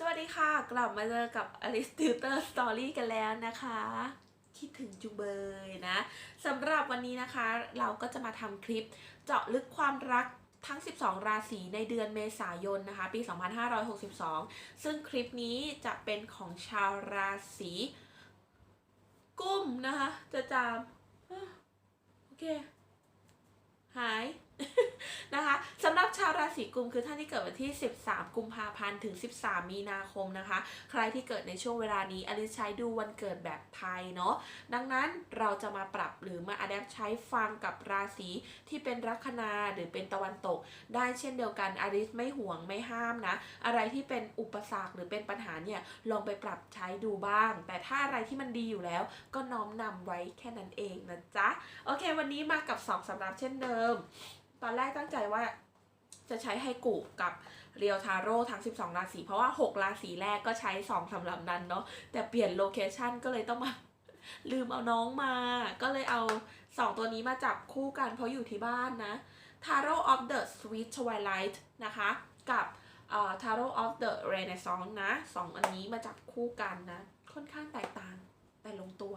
สวัสดีค่ะ กลับมาเจอกับ Alice Tutor Story กันแล้วนะคะ คิดถึงจุเบยนะสำหรับวันนี้นะคะ เราก็จะมาทำคลิปเจาะลึกความรักทั้ง 12 ราศีในเดือนเมษายนนะคะ ปี 2562 ซึ่งคลิปนี้จะเป็นของชาวราศีกุมนะคะ จะจามโอเค หาย นะคะสำหรับชาวราศีกุมคือท่านที่เกิดวันที่ 13 กุมภาพันธ์ถึง 13 มีนาคมนะคะ ใครที่เกิดในช่วงเวลานี้อลิซใช้ดูวันเกิดแบบไทยเนาะดังนั้นเราจะมาปรับหรือมาอัดแอปใช้ฟังกับราศีที่เป็นลัคนาหรือเป็นตะวันตก ได้เช่นเดียวกันอลิซไม่ห่วงไม่ห้ามนะ อะไรที่เป็นอุปสรรคหรือเป็นปัญหาเนี่ยลองไปปรับใช้ดูบ้าง แต่ถ้าอะไรที่มันดีอยู่แล้ว ก็น้อมนำไว้แค่นั้นเองนะจ๊ะโอเค วันนี้มากับสองสำรับเช่นเดิม อนแรกตั้งใจว่าจะใช้ไฮกุกับเรียวทาโร่ทั้ง 12 ราศีเพราะว่า 6 ราศีแรกก็ใช้2สำหรับนั้นเนาะแต่เปลี่ยนโลเคชันก็เลยต้องมาลืมเอาน้องมา ก็เลยเอา 2 ตัวนี้มาจับคู่กันเพราะอยู่ที่บ้านนะ Tarot of the Sweet Twilight นะคะ กับเอ่อ Tarot of the Renaissance นะสองอันนี้มาจับคู่กันนะ ค่อนข้างแตกต่างแต่ลงตัว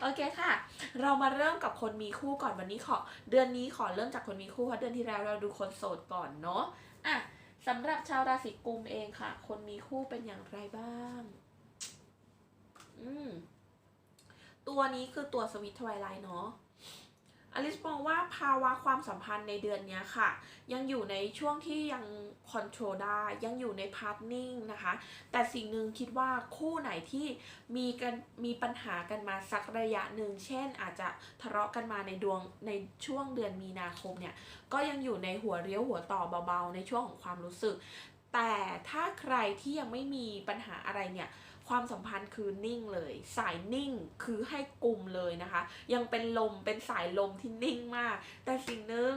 โอเคค่ะ เรามาเริ่มกับคนมีคู่ก่อนวันนี้ขอ เดือนนี้ขอเริ่มจากคนมีคู่เพราะเดือนที่แล้วเราดูคนโสดก่อนเนาะอะสำหรับชาวราศีกุมเองค่ะ คนมีคู่เป็นอย่างไรบ้าง อืมตัวนี้คือตัวสวิตทวายไลน์เนาะ อลิสมองว่าภาวะความสัมพันธ์ในเดือนนี้ค่ะ ยังอยู่ในช่วงที่ยังคอนโทรลได้ยังอยู่ในพาร์ทนิ่งนะคะ แต่สิ่งหนึ่งคิดว่าคู่ไหนที่มีกันมีปัญหากันมาสักระยะหนึ่ง เช่น อาจจะทะเลาะกันมาในดวงในช่วงเดือนมีนาคมเนี่ย ก็ยังอยู่ในหัวเรียวหัวต่อเบาๆ ในช่วงของความรู้สึก แต่ถ้าใครที่ยังไม่มีปัญหาอะไรเนี่ย ความสัมพันธ์คือนิ่งเลย สายนิ่งคือให้กลุ่มเลยนะคะ ยังเป็นลมเป็นสายลมที่นิ่งมาก แต่สิ่งหนึ่ง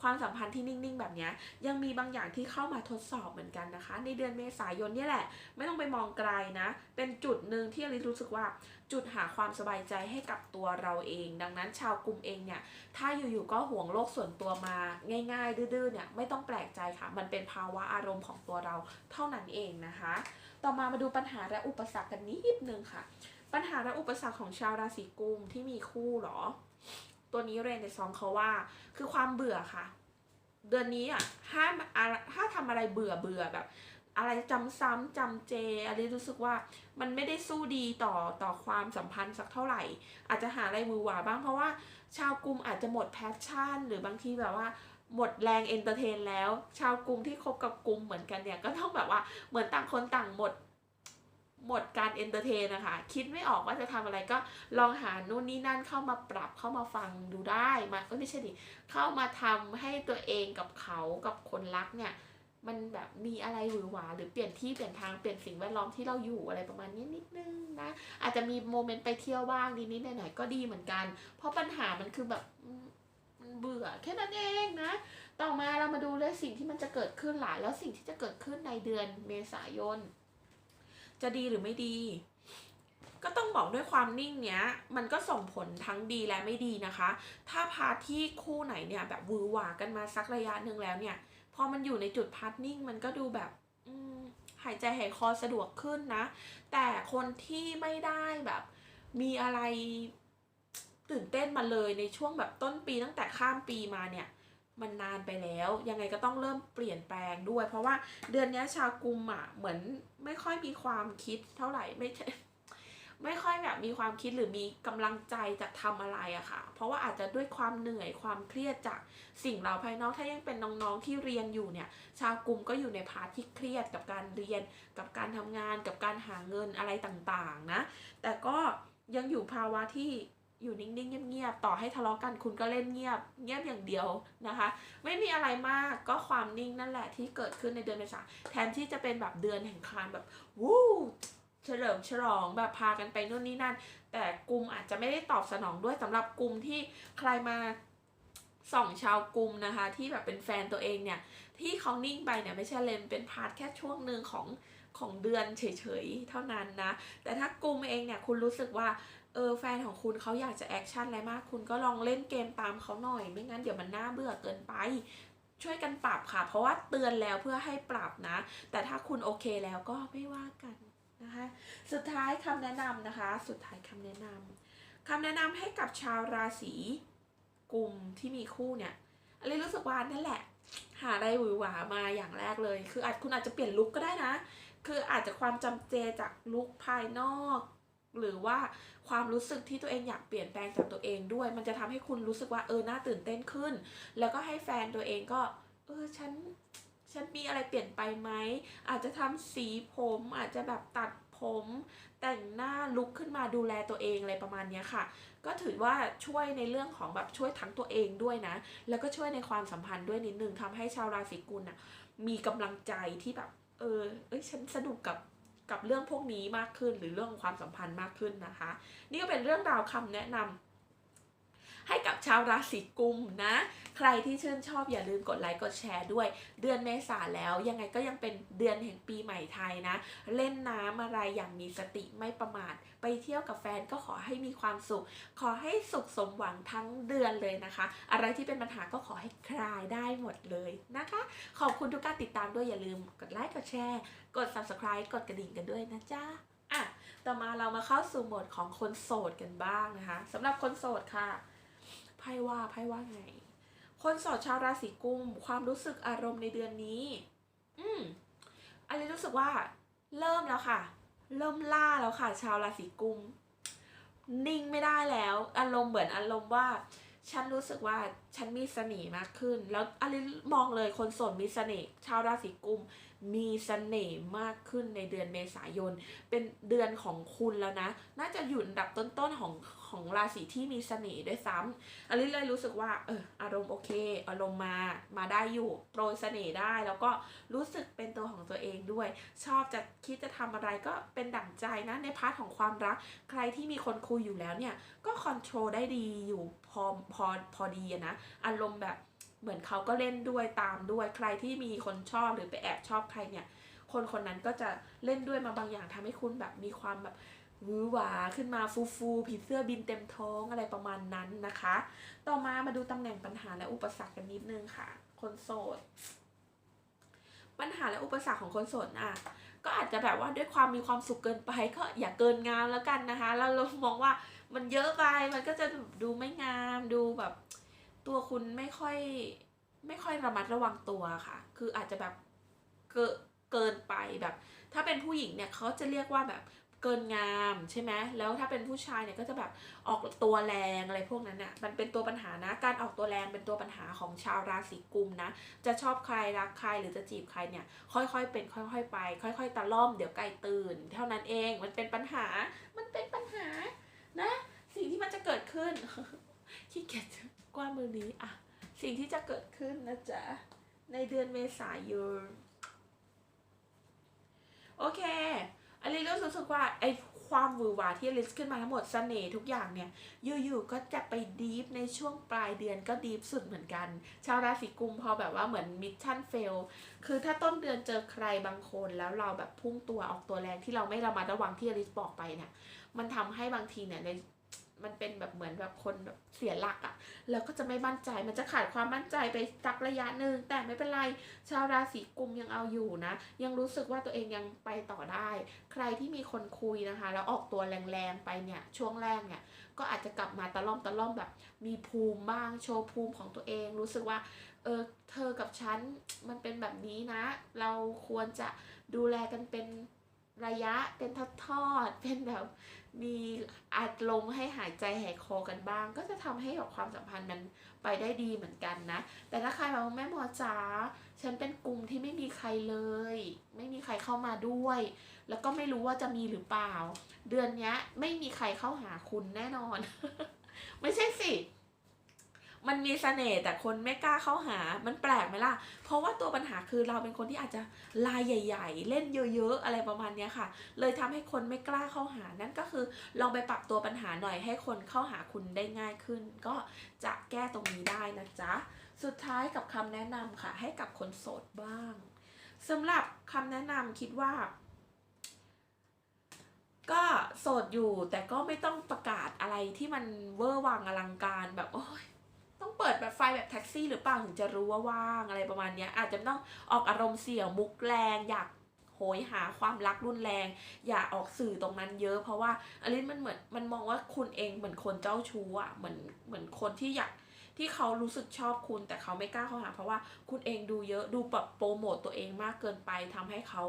ความสัมพันธ์ที่นิ่งๆแบบนี้ยังมีบางอย่างที่เข้ามาทดสอบเหมือนกันนะคะ ในเดือนเมษายนนี่แหละ ไม่ต้องไปมองไกลนะ เป็นจุดหนึ่งที่อลิซรู้สึกว่า จุดหาความสบายใจให้กับตัวเราเอง ดังนั้นชาวกลุ่มเองเนี่ยถ้าอยู่ๆก็ห่วงโลกส่วนตัวมาง่าย ๆ ดื้อๆเนี่ยไม่ต้องแปลกใจค่ะ มันเป็นภาวะอารมณ์ของตัวเราเท่านั้นเองนะคะ ต่อมามาดูปัญหาและอุปสรรคกันนิดนึงค่ะ ปัญหาและอุปสรรคของชาวราศีกุมที่มีคู่หรอ ตัวนี้เรนในซองเขาว่าคือความเบื่อค่ะ เดือนนี้อะห้าถ้าทำอะไรเบื่อเบื่อแบบ อะไรจำซ้ำจำเจอะไรรู้สึกว่ามันไม่ได้สู้ดีต่อต่อความสัมพันธ์สักเท่าไหร่ อาจจะหาอะไรมือหวาบ้างเพราะว่าชาวกลุ่มอาจจะหมดแพชชั่น หรือบางทีแบบว่าหมดแรงเอนเตอร์เทนแล้ว ชาวกลุ่มที่คบกับกลุ่มเหมือนกันเนี่ยก็ต้องแบบว่าเหมือนต่างคนต่างหมดหมดการเอนเตอร์เทนนะคะ คิดไม่ออกว่าจะทำอะไรก็ลองหานู่นนี่นั่นเข้ามาปรับเข้ามาฟังดูได้มาเอ้ยไม่ใช่ดิเข้ามาทำให้ตัวเองกับเขากับคนรักเนี่ย มันแบบมีอะไรหวือหวาหรือเปลี่ยนที่เปลี่ยนทางเปลี่ยนสิ่งแวดล้อมที่เราอยู่อะไรประมาณนี้นิดนึงนะอาจจะมีโมเมนต์ไปเที่ยวบ้างนิดๆหน่อยๆก็ดีเหมือนกัน เพราะปัญหามันคือแบบมันเบื่อแค่นั้นเองนะ ต่อมาเรามาดูเลยสิ่งที่มันจะเกิดขึ้นหลายแล้วสิ่งที่จะเกิดขึ้นในเดือนเมษายน จะดีหรือไม่ดี ก็ต้องบอกด้วยความนิ่งเนี้ย มันก็ส่งผลทั้งดีและไม่ดีนะคะ ถ้าพาทที่คู่ไหนเนี่ยแบบวือหวากันมาสักระยะหนึ่งแล้วเนี่ย พอมันอยู่ในจุดพาร์ทนิ่งมันก็ดูแบบหายใจหายคอสะดวกขึ้นนะ แต่คนที่ไม่ได้แบบ มีอะไรตื่นเต้นมาเลยในช่วงแบบต้นปีตั้งแต่ข้ามปีมาเนี่ย มันนานไปแล้ว ยังไงก็ต้องเริ่มเปลี่ยนแปลงด้วย เพราะว่าเดือนนี้ชากุมอะเหมือนไม่ค่อยมีความคิดเท่าไหร่ไม่ใช่ ไม่ค่อยแบบมีความคิดหรือมีกำลังใจจะทำอะไรอะค่ะ เพราะว่าอาจจะด้วยความเหนื่อยความเครียดจากสิ่งเราภายนอกถ้ายังเป็นน้องๆที่เรียนอยู่เนี่ย ชาวกลุ่มก็อยู่ในพาร์ทที่เครียดกับการเรียน กับการทำงาน กับการหาเงินอะไรต่างๆนะ แต่ก็ยังอยู่ภาวะที่อยู่นิ่งๆเงียบๆต่อให้ทะเลาะกันคุณก็เล่นเงียบ เงียบอย่างเดียวนะคะ ไม่มีอะไรมากก็ความนิ่งนั่นแหละที่เกิดขึ้นในเดือนเมษาแทนที่จะเป็นแบบเดือนแห่งการแบบวู้ เฉลิมฉลองแบบพากันไปนู่นนี่นั่น แต่กลุ่มอาจจะไม่ได้ตอบสนองด้วยสำหรับกลุ่มที่ใครมาส่องชาวกลุ่มนะคะ ที่แบบเป็นแฟนตัวเองเนี่ย ที่เขานิ่งไปเนี่ยไม่ใช่เลนเป็นพาร์ทแค่ช่วงหนึ่งของของเดือนเฉยๆเท่านั้นนะ แต่ถ้ากลุ่มเองเนี่ยคุณรู้สึกว่าเออแฟนของคุณเขาอยากจะแอคชั่นอะไรมาก คุณก็ลองเล่นเกมตามเขาหน่อย ไม่งั้นเดี๋ยวมันน่าเบื่อเกินไป ช่วยกันปรับค่ะ เพราะว่าเตือนแล้วเพื่อให้ปรับนะ แต่ถ้าคุณโอเคแล้วก็ไม่ว่ากัน นะคะ สุดท้ายคำแนะนำนะคะ สุดท้ายคำแนะนำคำแนะนำให้กับชาวราศีกลุ่มที่มีคู่เนี่ยอะไรรู้สึกว่านั่นแหละ หาอะไรหวือหวามาอย่างแรกเลย คืออาจคุณอาจจะเปลี่ยนลุคก็ได้นะ คืออาจจะความจำเจจากลุคภายนอก หรือว่าความรู้สึกที่ตัวเองอยากเปลี่ยนแปลงจากตัวเองด้วย มันจะทำให้คุณรู้สึกว่าเออน่าตื่นเต้นขึ้น แล้วก็ให้แฟนตัวเองก็ เออฉัน ฉันมีอะไรเปลี่ยนไปไหม อาจจะทำสีผมอาจจะแบบตัดผม แต่งหน้าลุกขึ้นมาดูแลตัวเองอะไรประมาณนี้ค่ะ ก็ถือว่าช่วยในเรื่องของแบบช่วยทั้งตัวเองด้วยนะ แล้วก็ช่วยในความสัมพันธ์ด้วยนิดนึงทำให้ชาวราศีกุลน่ะมีกำลังใจที่แบบ เออเอ้ยฉันสนุกกับกับเรื่องพวกนี้มากขึ้นหรือเรื่องของความสัมพันธ์มากขึ้นนะคะ นี่ก็เป็นเรื่องราวคำแนะนำ ให้กับชาวราศีกุมนะ ใครที่ชื่นชอบอย่าลืมกดไลค์กดแชร์ด้วย เดือนเมษาแล้วยังไงก็ยังเป็นเดือนแห่งปีใหม่ไทยนะ เล่นน้ำอะไรอย่างมีสติไม่ประมาท ไปเที่ยวกับแฟนก็ขอให้มีความสุข ขอให้สุขสมหวังทั้งเดือนเลยนะคะ อะไรที่เป็นปัญหาก็ขอให้คลายได้หมดเลยนะคะ ขอบคุณทุกการติดตามด้วยอย่าลืมกดไลค์กดแชร์ กด subscribe กดกระดิ่งกันด้วยนะจ๊ะอะต่อมาเรามาเข้าสู่โหมดของคนโสดกันบ้างนะคะสำหรับคนโสดค่ะ ไพ่ว่าไพ่ว่าไง คนสอดชาวราศีกุม ความรู้สึกอารมณ์ในเดือนนี้ อืมอันนี้รู้สึกว่า เริ่มแล้วค่ะ เริ่มล่าแล้วค่ะ ชาวราศีกุม นิ่งไม่ได้แล้ว อารมณ์เหมือนอารมณ์ว่า ฉันรู้สึกว่า ฉันมีเสน่ห์มากขึ้น แล้วอลิมองเลยคนโสดมีเสน่ห์ชาวราศีกุมมีเสน่ห์มากขึ้นในเดือนเมษายน เป็นเดือนของคุณแล้วนะ น่าจะอยู่อันดับต้นๆของของราศีที่มีเสน่ห์ด้วยซ้ำอลิเลยรู้สึกว่าเอออารมณ์โอเค อารมณ์มามาได้อยู่โปรยเสน่ห์ได้ แล้วก็รู้สึกเป็นตัวของตัวเองด้วย ชอบจะคิดจะทำอะไรก็เป็นดั่งใจนะในพาร์ทของความรัก ใครที่มีคนคุยอยู่แล้วเนี่ยก็คอนโทรลได้ดีอยู่พอพอพอดีนะอารมณ์แบบเหมือนเขาก็เล่นด้วยตามด้วยใครที่มีคนชอบหรือไปแอบชอบใครเนี่ย คนคนนั้นก็จะเล่นด้วยมาบางอย่างทำให้คุณแบบมีความแบบหวือหวาขึ้นมาฟูฟูผีเสื้อบินเต็มท้องอะไรประมาณนั้นนะคะ ต่อมามาดูตำแหน่งปัญหาและอุปสรรคกันนิดนึงค่ะ คนโสด ปัญหาและอุปสรรคของคนโสดอะก็อาจจะแบบว่าด้วยความมีความสุขเกินไปก็อย่าเกินงามแล้วกันนะคะแล้วเรามองว่ามันเยอะไปมันก็จะดูไม่งามดูแบบ ตัวคุณไม่ค่อยไม่ค่อยระมัดระวังตัวค่ะ คืออาจจะแบบเกิเกินไปแบบ ถ้าเป็นผู้หญิงเนี่ยเขาจะเรียกว่าแบบเกินงามใช่ไหมแล้วถ้าเป็นผู้ชายเนี่ยก็จะแบบออกตัวแรงอะไรพวกนั้นน่ะ มันเป็นตัวปัญหานะ การออกตัวแรงเป็นตัวปัญหาของชาวราศีกุมนะ จะชอบใครรักใครหรือจะจีบใครเนี่ย ค่อยๆเป็นค่อยๆไป ค่อย ๆตะล่อมเดี๋ยวไกลตื่น เท่านั้นเอง มันเป็นปัญหา มันเป็นปัญหานะ สิ่งที่มันจะเกิดขึ้น ขี้เกียจกว้าน มือนี้อะสิ่งที่จะเกิดขึ้นนะจ๊ะ ในเดือนเมษายน โอเคอลิก็รู้สึกว่าไอความหวือหวาที่อลิสขึ้นมาทั้งหมดเสน่ห์ทุกอย่างเนี่ย อยู่ๆก็จะไปดีฟในช่วงปลายเดือนก็ดีฟสุดเหมือนกัน ชาวราศีกุมพอแบบว่าเหมือนมิชชั่นเฟลคือถ้าต้นเดือนเจอใครบางคนแล้วเราแบบพุ่งตัวออกตัวแรงที่เราไม่ระมัดระวังที่อลิสบอกไปเนี่ย มันทำให้บางทีเนี่ยใน มันเป็นแบบเหมือนแบบคนแบบเสียหลักอะ่ะ แล้วก็จะไม่มั่นใจ มันจะขาดความมั่นใจไปสักระยะหนึ่งแต่ไม่เป็นไรชาวราศีกุมยังเอาอยู่นะ ยังรู้สึกว่าตัวเองยังไปต่อได้ ใครที่มีคนคุยนะคะ แล้วออกตัวแรงๆไปเนี่ยช่วงแรกเนี่ยก็อาจจะกลับมาตะล่อมตะล่อมแบบมีภูมิบ้างโชว์ภูมิของตัวเอง รู้สึกว่าเออเธอกับฉันมันเป็นแบบนี้นะ เราควรจะดูแลกันเป็น ระยะเป็นทอดๆเป็นแบบมีอัดลมให้หายใจแหกคอกันบ้าง ก็จะทำให้แบบความสัมพันธ์มันไปได้ดีเหมือนกันนะ แต่ถ้าใครบอกว่าแม่หมอจ๋าฉันเป็นกลุ่มที่ไม่มีใครเลย ไม่มีใครเข้ามาด้วย แล้วก็ไม่รู้ว่าจะมีหรือเปล่า เดือนนี้ไม่มีใครเข้าหาคุณแน่นอน ไม่ใช่สิ มันมีเสน่ห์แต่คนไม่กล้าเข้าหา มันแปลกไหมล่ะ เพราะว่าตัวปัญหาคือเราเป็นคนที่อาจจะลายใหญ่ ๆ เล่นเยอะๆ อะไรประมาณนี้ค่ะ เลยทำให้คนไม่กล้าเข้าหา นั่นก็คือลองไปปรับตัวปัญหาหน่อยให้คนเข้าหาคุณได้ง่ายขึ้น ก็จะแก้ตรงนี้ได้นะจ๊ะ สุดท้ายกับคำแนะนำค่ะ ให้กับคนโสดบ้างสำหรับคำแนะนำคิดว่าก็โสดอยู่แต่ก็ไม่ต้องประกาศอะไรที่มันเวอร์วังอลังการแบบโอ้ย ต้องเปิดแบบไฟแบบแท็กซี่หรือเปล่าถึงจะรู้ว่าว่างอะไรประมาณนี้อาจจะต้องออกอารมณ์เสี่ยวมุกแรงอยากโหยหาความรักรุนแรง อย่าออกสื่อตรงนั้นเยอะ เพราะว่าอลิสมันเหมือนมันมองว่าคุณเองเหมือนคนเจ้าชู้อะเหมือนเหมือนคนที่อยาก ที่เขารู้สึกชอบคุณ แต่เขาไม่กล้าเข้าหา เพราะว่าคุณเองดูเยอะดูแบบโปรโมตตัวเองมากเกินไปทำให้เขา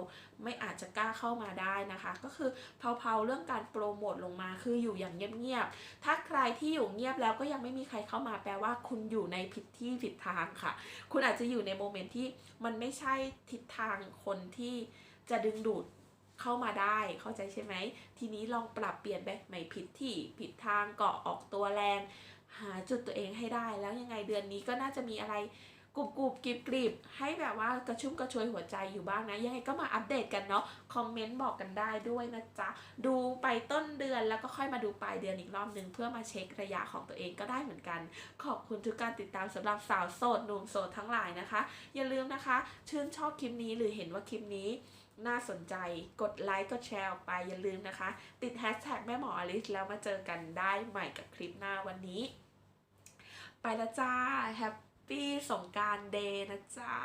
ไม่อาจจะกล้าเข้ามาได้นะคะ ก็คือเผาๆเรื่องการโปรโมทลงมาคืออยู่อย่างเงียบๆถ้าใครที่อยู่เงียบแล้วก็ยังไม่มีใครเข้ามาแปลว่าคุณอยู่ในผิดที่ผิดทางค่ะ คุณอาจจะอยู่ในโมเมนต์ที่มันไม่ใช่ทิศทางคนที่จะดึงดูดเข้ามาได้เข้าใจใช่ไหม ทีนี้ลองปรับเปลี่ยนไปไม่ผิดที่ผิดทางเกาะออกตัวแรง หาจุดตัวเองให้ได้ แล้วยังไงเดือนนี้ก็น่าจะมีอะไรกรุบกรุบกริบกริบให้แบบว่ากระชุ่มกระชวยหัวใจอยู่บ้างนะ ยังไงก็มาอัปเดตกันเนาะคอมเมนต์บอกกันได้ด้วยนะจ๊ะ ดูไปต้นเดือนแล้วก็ค่อยมาดูปลายเดือนอีกรอบหนึ่งเพื่อมาเช็คระยะของตัวเองก็ได้เหมือนกัน ขอบคุณทุกการติดตามสำหรับสาวโสดหนุ่มโสดทั้งหลายนะคะ อย่าลืมนะคะ ชื่นชอบคลิปนี้หรือเห็นว่าคลิปนี้น่าสนใจกดไลค์กดแชร์ออกไปอย่าลืมนะคะ ติดแฮชแท็กแม่หมออลิสแล้วมาเจอกันได้ใหม่กับคลิปหน้าวันนี้ ไปแล้วจ้าแฮปปี้สงการเดย์นะจ๊ะ